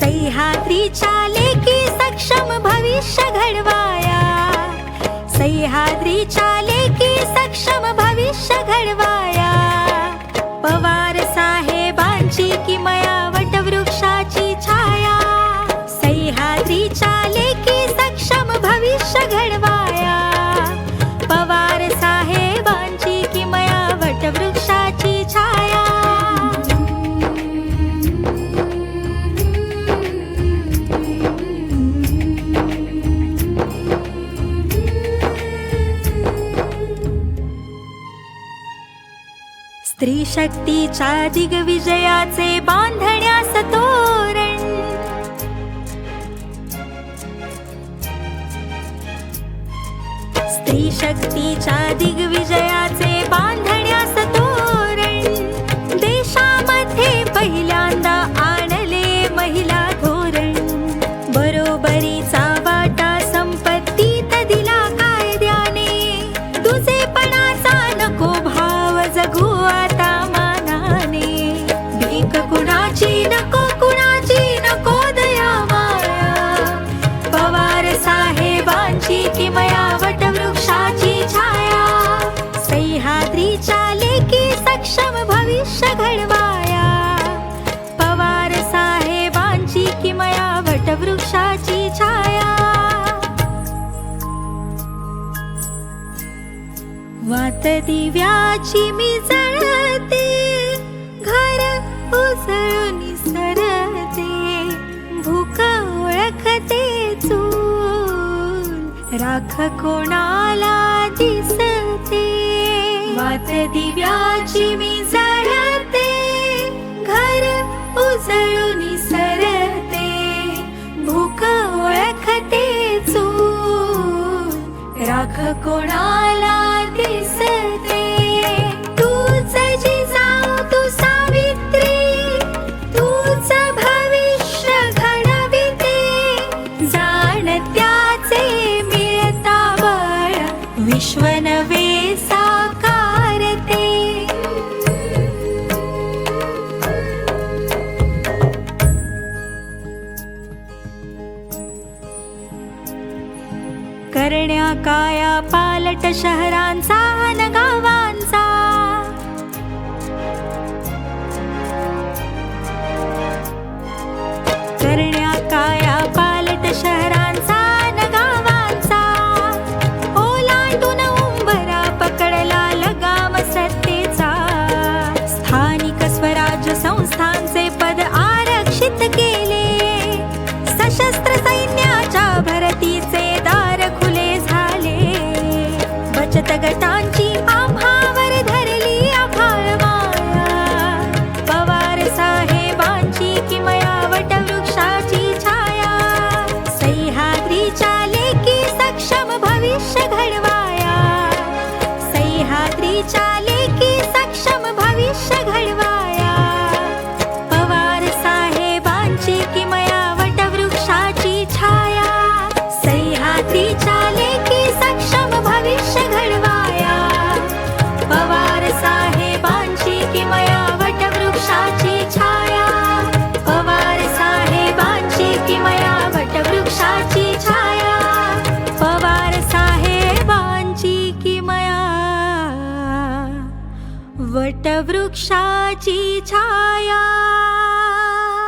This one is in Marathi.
सह्याद्रीच्या लेखी सक्षम भविष्य घडवाया. सह्याद्रीच्या लेखी सक्षम स्त्री शक्तीच्या दिग्विजयाचे बांधण्यास तोरण स्त्री शक्तीच्या दिग्विजयाचे आयुष्य घडवाया. पवार साहेबांची किमया वटवृक्षाची छाया. वात दिव्याची मी जळते घर उसळून सरते भूक ओळखते चूल राख कोणाला दिसते. वात दिव्याची मी विश्व साकारते करण्या काया पालट शहरांचा न गावा वटवृक्षाची छाया।